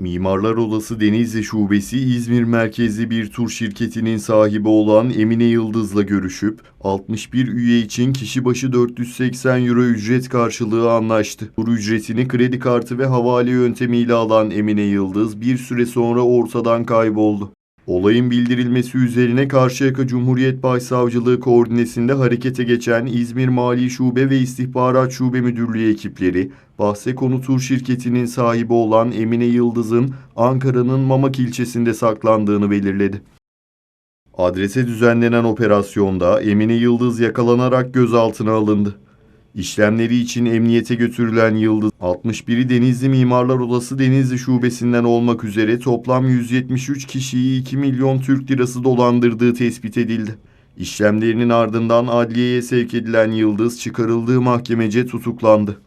Mimarlar Odası Denizli Şubesi İzmir merkezli bir tur şirketinin sahibi olan Emine Yıldız'la görüşüp 61 üye için kişi başı 480 euro ücret karşılığı anlaştı. Tur ücretini kredi kartı ve havale yöntemiyle alan Emine Yıldız bir süre sonra ortadan kayboldu. Olayın bildirilmesi üzerine Karşıyaka Cumhuriyet Başsavcılığı koordinesinde harekete geçen İzmir Mali Şube ve İstihbarat Şube Müdürlüğü ekipleri, bahse konu tur şirketinin sahibi olan Emine Yıldız'ın Ankara'nın Mamak ilçesinde saklandığını belirledi. Adrese düzenlenen operasyonda Emine Yıldız yakalanarak gözaltına alındı. İşlemleri için emniyete götürülen Yıldız, 61'i Denizli Mimarlar Odası Denizli Şubesi'nden olmak üzere toplam 173 kişiyi 2 milyon Türk lirası dolandırdığı tespit edildi. İşlemlerinin ardından adliyeye sevk edilen Yıldız çıkarıldığı mahkemece tutuklandı.